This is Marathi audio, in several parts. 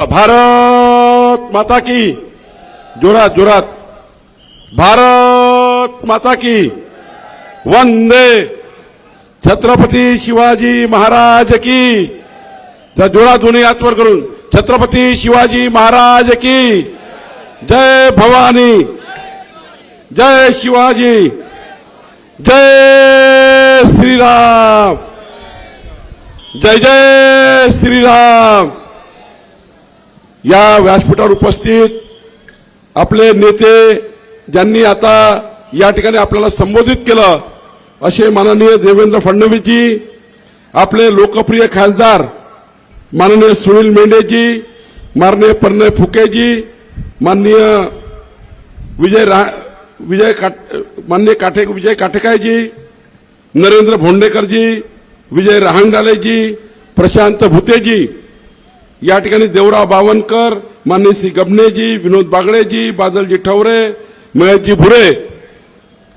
भारत माता की। जोरात जोरात भारत माता की। वंदे। छत्रपती शिवाजी महाराज की। त्या जोरात दोन्ही आत्वर करून। छत्रपती शिवाजी महाराज की। जय भवानी। जय शिवाजी। जय श्रीराम। जय जय श्रीराम। या व्यासपीठावर उपस्थित आपले नेते ज्यांनी आता या ठिकाणी आपल्याला संबोधित केलं असे माननीय देवेंद्र फडणवीसजी आपले लोकप्रिय खासदार माननीय सुनील मेंढेजी माननीय प्रणय फुकेजी माननीय विजय रा विजय काट माननीय काठे विजय काटेकायजी नरेंद्र भोंडेकरजी विजय रहांगडालेजी प्रशांत भुतेजी या ठिकाणी देवराव बावनकर मान्य श्री गबनेजी विनोद बागडेजी बादलजी ठवरे महेशजी भुरे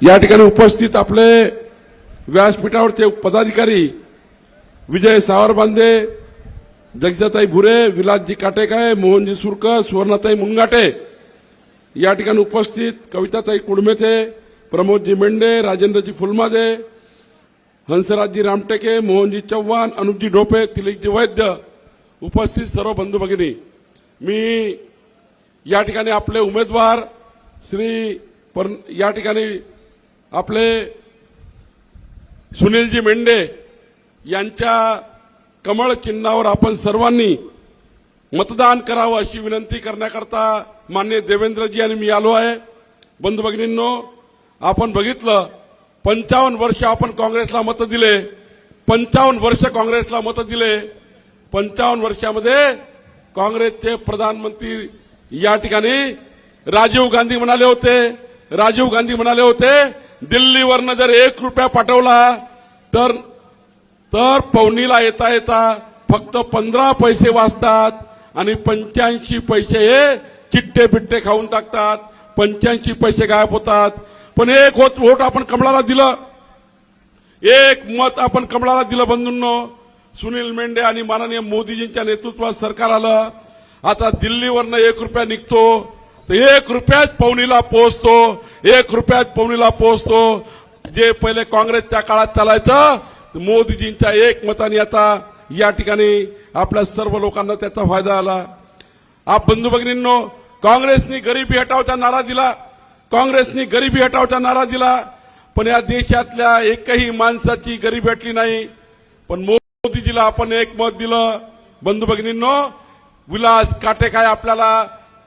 या ठिकाणी उपस्थित आपले व्यासपीठावरचे पदाधिकारी विजय सावरबांदे जगजाताई भुरे विलासजी काटेकाय मोहनजी सुरकर सुवर्णाताई मुंगाटे या ठिकाणी उपस्थित कविताताई कुडमेथे प्रमोदजी मेंढे राजेंद्रजी फुलमादे हंसराजजी रामटेके मोहनजी चव्हाण अनुपजी ढोपे तिलिकजी वैद्य उपस्थित सर्व बंधू भगिनी मी या ठिकाणी आपले उमेदवार श्री पर या ठिकाणी आपले सुनीलजी मेंढे यांच्या कमळ चिन्हावर आपण सर्वांनी मतदान करावं अशी विनंती करण्याकरता मान्य देवेंद्रजी आणि मी आलो आहे. बंधू भगिनींनो आपण बघितलं पंचावन्न वर्ष आपण काँग्रेसला मतं दिले पंचावन्न वर्ष काँग्रेसला मतं दिले पंचावन्न वर्षामध्ये काँग्रेसचे प्रधानमंत्री या ठिकाणी राजीव गांधी म्हणाले होते. राजीव गांधी म्हणाले होते दिल्लीवरनं जर एक रुपया पाठवला तर तर पवनीला येता येता फक्त पंधरा पैसे वाचतात आणि पंच्याऐंशी पैसे हे चिट्टे बिट्टे खाऊन टाकतात. पंच्याऐंशी पैसे गायब होतात. पण एक होत वोट आपण कमळाला दिलं. एक मत आपण कमळाला दिलं बंधूंनो. सुनील मेंढे आणि माननीय मोदीजींच्या नेतृत्वात सरकार आलं. आता दिल्लीवरनं एक रुपया निघतो. तर एक रुपयात पवनीला पोहोचतो. एक रुपयात पवनीला पोहोचतो. जे पहिले काँग्रेसच्या काळात चालायचं मोदीजींच्या एक मताने आता या ठिकाणी आपल्या सर्व लोकांना त्याचा फायदा आला. आप बंधू भगिनींनो काँग्रेसनी गरिबी हटावचा नारा दिला. काँग्रेसनी गरिबी हटावचा नारा दिला. पण या देशातल्या एकही माणसाची गरिबी हटली नाही. पण मोदीजीला आपण एक मत दिलं. बंधू भगिनींनो विलास काटेकाय आपल्याला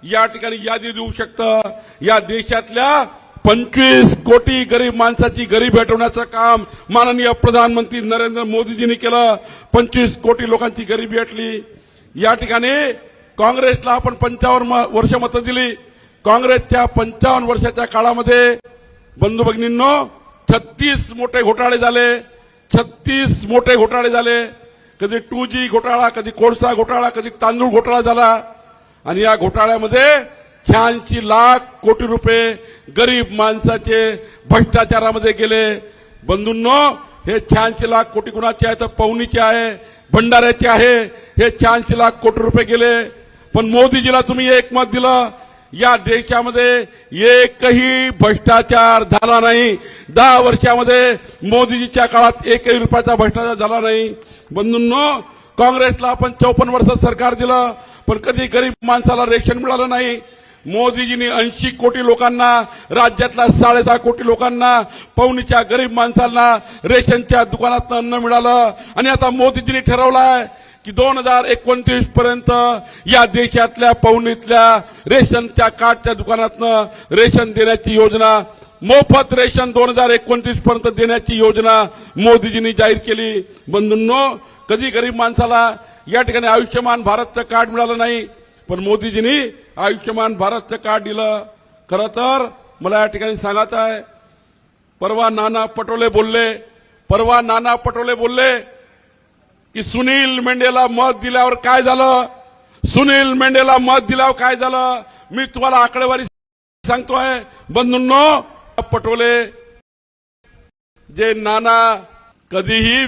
या ठिकाणी यादी देऊ शकतं? या देशातल्या पंचवीस कोटी गरीब माणसाची गरीब भेटवण्याचं काम माननीय प्रधानमंत्री नरेंद्र मोदीजींनी केलं. पंचवीस कोटी लोकांची घरी भेटली. या ठिकाणी काँग्रेसला आपण पंचावन्न वर्ष मतं दिली. काँग्रेसच्या पंचावन्न वर्षाच्या काळामध्ये बंधू भगिनींनो छत्तीस मोठे घोटाळे झाले. छत्तीस मोठे घोटाळे झाले. कधी टू जी घोटाळा कधी कोळसा घोटाळा कधी तांदूळ घोटाळा झाला. आणि या घोटाळ्यामध्ये शहाऐंशी लाख कोटी रुपये गरीब माणसाचे भ्रष्टाचारामध्ये गेले. बंधूंनो हे शहाऐंशी लाख कोटी कुणाचे आहे? तर पवनीचे आहे भंडाऱ्याचे आहे. हे शहाऐंशी लाख कोटी रुपये गेले. पण मोदीजीला तुम्ही एक मत दिलं या देशामध्ये एकही भ्रष्टाचार झाला नाही. दहा वर्षामध्ये मोदीजीच्या काळात एकही रुपयाचा भ्रष्टाचार झाला नाही. बंधूंनो काँग्रेसला आपण चौपन्न वर्षात सरकार दिलं पण कधी गरीब माणसाला रेशन मिळालं नाही. मोदीजींनी ऐंशी कोटी लोकांना राज्यातल्या साडेसहा कोटी लोकांना पवनीच्या गरीब माणसांना रेशनच्या दुकानात अन्न मिळालं. आणि आता मोदीजींनी ठरवलं आहे की दोन हजार एकोणतीस पर्यंत या देशातल्या पवनीतल्या रेशनच्या कार्डच्या दुकानातनं रेशन देण्याची योजना मोफत रेशन दोन हजार एकोणतीस पर्यंत देण्याची योजना मोदीजींनी जाहीर केली. बंधूंनो कधी गरीब माणसाला या ठिकाणी आयुष्यमान भारतचं कार्ड मिळालं नाही पण मोदीजींनी आयुष्यमान भारतचं कार्ड दिलं. खरं तर मला या ठिकाणी सांगायचं आहे परवा नाना पटोले बोलले परवा नाना पटोले बोलले की सुनील मेंढेला मत दिल्यावर काय झालं? सुनील मेंढेला मत दिल्यावर काय झालं? मी तुम्हाला आकडेवारी सांगतोय. बंधूंनो पटोले जे नाना कधीही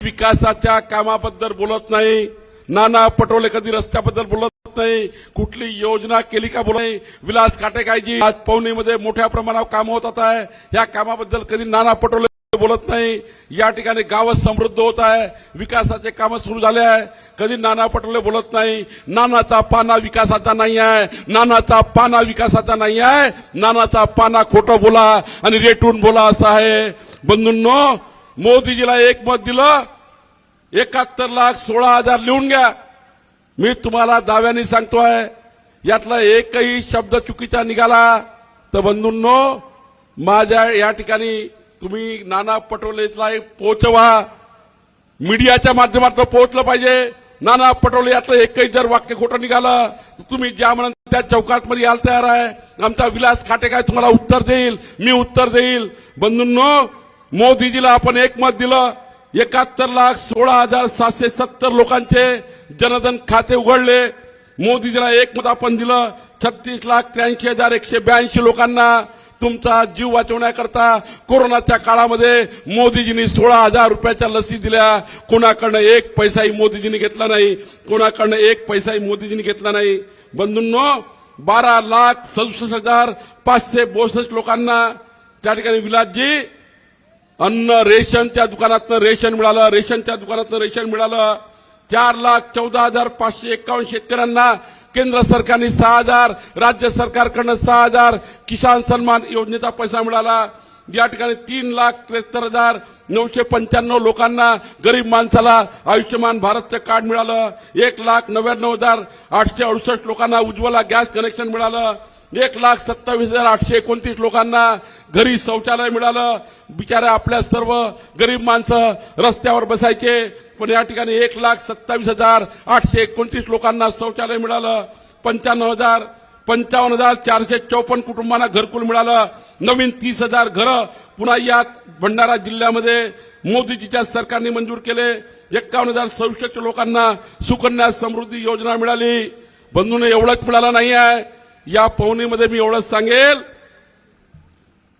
विकासाच्या कामाबद्दल बोलत नाही नाना पटोले कधी रस्त्याबद्दल बोलत नाही कुठली योजना केली का बोला नाही विलास काटेकायजी आज पवनीमध्ये मोठ्या प्रमाणावर काम होत आहे या कामाबद्दल कधी नाना पटोले बोलत नाही. या ठिकाणी गाव समृद्ध होत आहे. विकासाचे काम सुरू झाले आहे. कधी नाना पटोले बोलत नाही. नानाचा पाना विकासाचा नाही आहे. नानाचा पाना विकासाचा नाही आहे. नानाचा पाना खोटं बोला आणि रेटून बोला असं आहे. बंधूंनो मोदीजीला एक मत दिलं. एकाहत्तर लाख सोळा हजार लिहून घ्या. मी तुम्हाला दाव्याने सांगतोय यातला एकही शब्द चुकीचा निघाला. तर बंधूंनो माझ्या या ठिकाणी तुम्ही नाना पटोलेला पोहोचवा. मीडियाच्या माध्यमातून पोहोचलं पाहिजे. नाना पटोले यातलं एकही जर वाक्य खोटं निघालं तर तुम्ही ज्या म्हणून त्या चौकात मध्ये यायला तयार आहे. आमचा विलास खाटे काय तुम्हाला उत्तर देईल? मी उत्तर देईल. बंधूंनो मोदीजीला आपण एक मत दिलं. एकाहत्तर लाख सोळा हजार सातशे सत्तर लोकांचे जनधन खाते उघडले. मोदीजीला एक मत आपण दिलं. छत्तीस लाख त्र्याऐंशी हजार एकशे ब्याऐंशी लोकांना तुमचा जीव वाचवण्याकरता कोरोनाच्या काळामध्ये मोदीजींनी सोळा हजार रुपयाच्या लसी दिल्या. कोणाकडनं एक पैसाही मोदीजींनी घेतला नाही. कोणाकडनं एक पैसाही मोदीजींनी घेतला नाही. बंधूंनो बारा लाख सदुसष्ट हजार पाचशे बोसष्ट लोकांना त्या ठिकाणी विलासजी अन्न रेशनच्या दुकानातनं रेशन मिळालं रेशनच्या दुकानातनं रेशन मिळालं. चार लाख चौदा हजार पाचशे एकावन्न शेतकऱ्यांना केंद्र सरकारने सहा हजार राज्य सरकारकडनं सहा हजार किसान सन्मान योजनेचा पैसा मिळाला. या ठिकाणी तीन लाख त्रेहत्तर हजार नऊशे पंच्याण्णव लोकांना गरीब माणसाला आयुष्यमान भारतचं कार्ड मिळालं. एक लाख नव्याण्णव हजार आठशे अडुसष्ट लोकांना उज्ज्वला गॅस कनेक्शन मिळालं. एक लाख सत्तावीस हजार आठशे एकोणतीस लोकांना घरी शौचालय मिळालं. बिचाऱ्या आपल्या सर्व गरीब माणसं रस्त्यावर बसायचे. पण या ठिकाणी एक लाख सत्तावीस हजार आठशे एकोणतीस लोकांना शौचालय मिळालं. पंच्याण्णव हजार पंचावन्न हजार चारशे चौपन्न कुटुंबांना घरकुल मिळालं. नवीन तीस हजार घरं पुन्हा या भंडारा जिल्ह्यामध्ये मोदीजीच्या सरकारने मंजूर केले. एक्कावन्न हजार सदुसष्ट लोकांना सुकन्या समृद्धी योजना मिळाली. बंधूने एवढंच मिळालं नाही आहे. या पवनीमध्ये मी एवढंच सांगेल.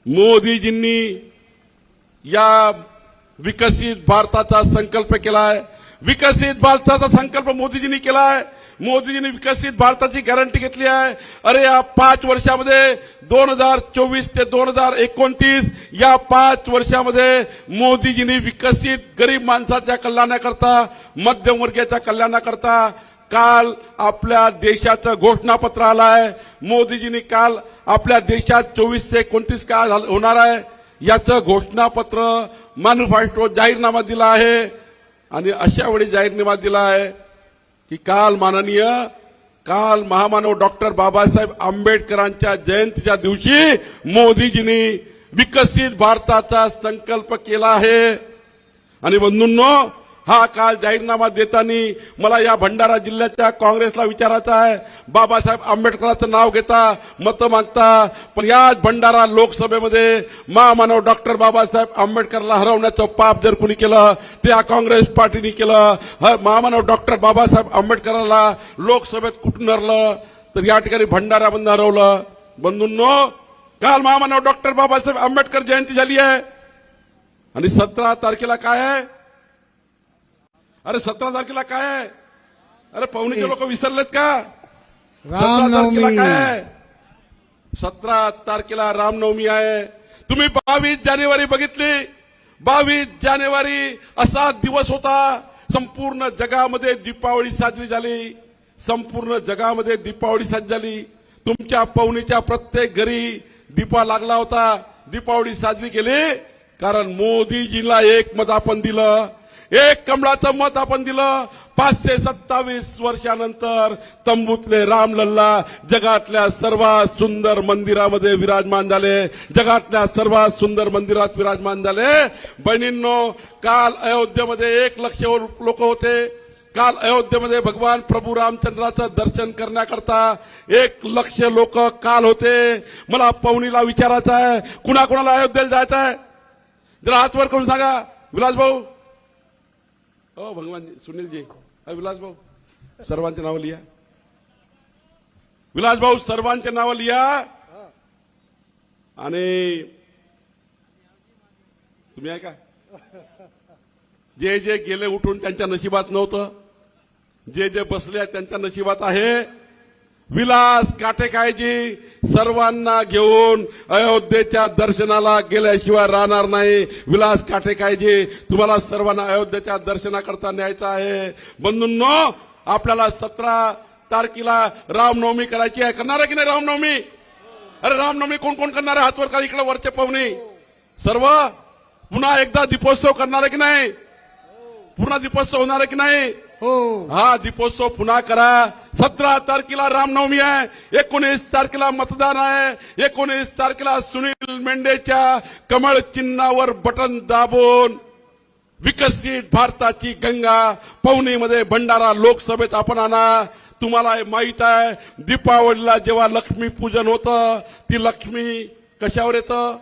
मोदीजींनी या विकसित भारताचा संकल्प केला आहे विकसित भारताचा संकल्प मोदीजींनी केला आहे मोदीजींनी विकसित भारताची गॅरंटी घेतली आहे. अरे या पाच वर्षामध्ये दोन हजार चोवीस ते दोन हजार एकोणतीस या पाच वर्षामध्ये मोदीजींनी विकसित गरीब माणसाच्या कल्याणाकरता मध्यमवर्गीयाच्या कल्याणाकरता काल आपल्या देशाचं घोषणापत्र आलं आहे मोदीजींनी काल आपल्या देशात चोवीस ते एकोणतीस काळ झालं- होणार आहे? याचं घोषणापत्र मॅन्युफॅक्चर जाहीरनामा दिला आहे. आणि अशा वेळी जाहीरनामा दिला आहे की काल माननीय काल महामानव डॉक्टर बाबासाहेब आंबेडकरांच्या जयंतीच्या दिवशी मोदीजींनी विकसित भारताचा संकल्प केला आहे. आणि बंधूंनो हा काल जाहीरनामा देताना मला या भंडारा जिल्ह्याच्या काँग्रेसला विचारायचं आहे. बाबासाहेब आंबेडकरांचं नाव घेता मतं मागता पण याच भंडारा लोकसभेमध्ये महामानव डॉक्टर बाबासाहेब आंबेडकरला हरवण्याचं पाप जर कुणी केलं ते या काँग्रेस पार्टीने केलं महामानव डॉक्टर बाबासाहेब आंबेडकरांना लोकसभेत कुठून हरलं तर या ठिकाणी भंडाऱ्यामधून हरवलं. बंधूंनो काल महामानव डॉक्टर बाबासाहेब आंबेडकर जयंती झाली आहे. आणि सतरा तारखेला काय आहे? अरे सतरा तारखेला काय आहे? अरे पवनीचे लोक विसरलेत का? सतरा तारखेला रामनवमी काय आहे? सतरा तारखेला रामनवमी आहे. तुम्ही बावीस जानेवारी बघितली. बावीस जानेवारी असा दिवस होता. संपूर्ण जगामध्ये दीपावली साजरी झाली. संपूर्ण जगामध्ये दीपावली साजरी झाली. तुमच्या पवनीच्या प्रत्येक घरी दीपा लागला होता. दीपावली साजरी केली. कारण मोदीजीला एक मत आपण दिलं. एक कमळाचं मत आपण दिलं. पाचशे सत्तावीस वर्षानंतर तंबूतले रामलल्ला जगातल्या सर्वात सुंदर मंदिरामध्ये विराजमान झाले. जगातल्या सर्वात सुंदर मंदिरात विराजमान झाले. बहिणींनो काल अयोध्येमध्ये एक लक्ष लोक होते. काल अयोध्येमध्ये भगवान प्रभू रामचंद्राचं दर्शन करण्याकरता एक लक्ष लोक काल होते. मला पवनीला विचारायचं आहे कुणाकुणाला अयोध्येला जायचं आहे? जरा हातवर करून सांगा. विलास भाऊ हो भगवान सुनीलजी. अरे विलास भाऊ सर्वांचे नाव लिहा. विलास भाऊ सर्वांचे नाव लिहा. आणि तुम्ही आहे का जे जे गेले उठून त्यांच्या नशिबात नव्हतं. जे जे बसले त्यांच्या नशिबात आहे. विलास काटेकायजी सर्वांना घेऊन अयोध्येच्या दर्शनाला गेल्याशिवाय राहणार नाही. विलास काटेकायजी तुम्हाला सर्वांना अयोध्येच्या दर्शनाकरता न्यायचं आहे. बंधूंनो आपल्याला सतरा तारखेला रामनवमी करायची आहे. करणार आहे की नाही रामनवमी? अरे रामनवमी कोण कोण करणार आहे? हातवर का इकडे वरचे पाहुणे? सर्व? पुन्हा एकदा दीपोत्सव करणार आहे की नाही? पुन्हा दीपोत्सव होणार आहे की नाही? हो. हा दीपोत्सव पुन्हा करा. सतरा तारखेला रामनवमी आहे. एकोणीस तारखेला मतदान आहे. एकोणीस तारखेला सुनील मेंढेच्या कमळ चिन्हावर बटन दाबून विकसित भारताची गंगा पवनीमध्ये भंडारा लोकसभेत आपण आणा. तुम्हाला माहीत आहे दीपावलीला जेव्हा लक्ष्मी पूजन होतं ती लक्ष्मी कशावर येतं?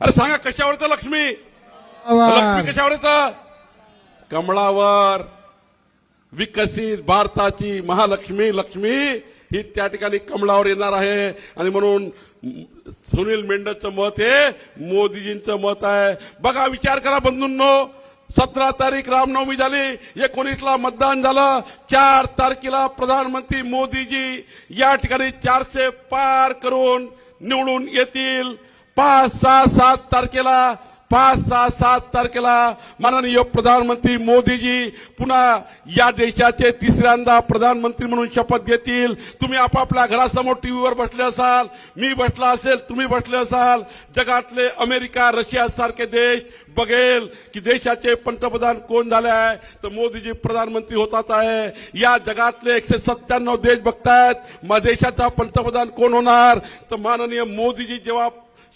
अरे सांगा कशावर येतं लक्ष्मी? लक्ष्मी कशावर येतं? कमळावर विकसित भारताची महालक्ष्मी लक्ष्मी ही त्या ठिकाणी कमळावर येणार आहे. आणि म्हणून सुनील मेंढचं मत हे मोदीजींचं मत आहे. बघा विचार करा बंधूंनो. सतरा तारीख रामनवमी झाली. एकोणीसला मतदान झालं. चार तारखेला प्रधानमंत्री मोदीजी या ठिकाणी चारशे पार करून निवडून येतील. पाच सहा सात तारखेला पाच सहा सात तारखेला माननीय प्रधानमंत्री मोदीजी पुन्हा या देशाचे तिसऱ्यांदा प्रधानमंत्री म्हणून शपथ घेतील. तुम्ही आपापल्या घरासमोर टीव्हीवर बसले असाल मी बसला असेल तुम्ही बसले असाल. जगातले अमेरिका रशिया सारखे देश बघेल की देशाचे पंतप्रधान कोण झाले आहे. तर मोदीजी प्रधानमंत्री होतात आहे. या जगातले एकशे सत्त्याण्णव देश बघतायत. मग देशाचा पंतप्रधान कोण होणार? तर माननीय मोदीजी जेव्हा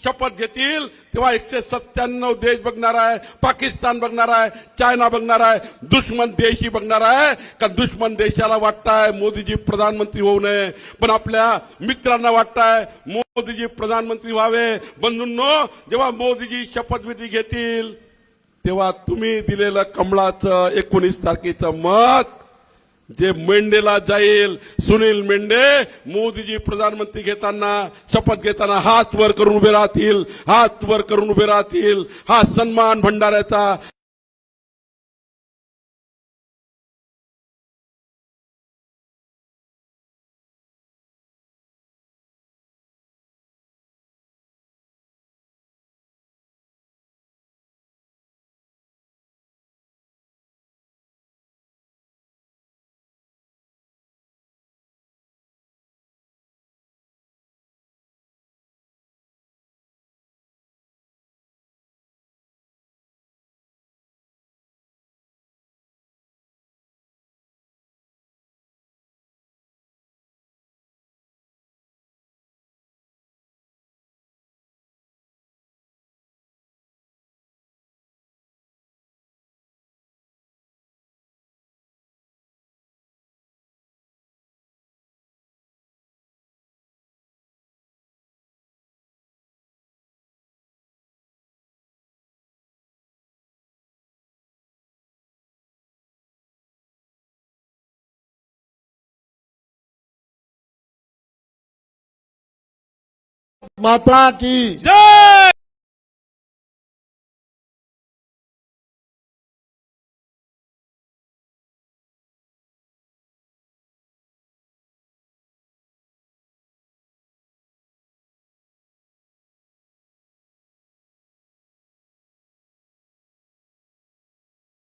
शपथ घेतील तेव्हा एकशे सत्त्याण्णव देश बघणार आहे पाकिस्तान बघणार आहे चायना बघणार आहे दुश्मन देशही बघणार आहे. का दुश्मन देशाला वाटताय मोदीजी प्रधानमंत्री होऊ नये. पण आपल्या मित्रांना वाटताय मोदीजी प्रधानमंत्री व्हावे. बंधूंनो जेव्हा मोदीजी शपथविधी घेतील तेव्हा तुम्ही दिलेलं कमळाचं एकोणीस तारखेचं मत जे मेंढेला जाईल सुनील मेंढे मोदीजी प्रधानमंत्री घेताना शपथ घेताना हात वर करून उभे राहतील हात वर करून उभे राहतील. हा सन्मान भंडाऱ्याचा माता की जय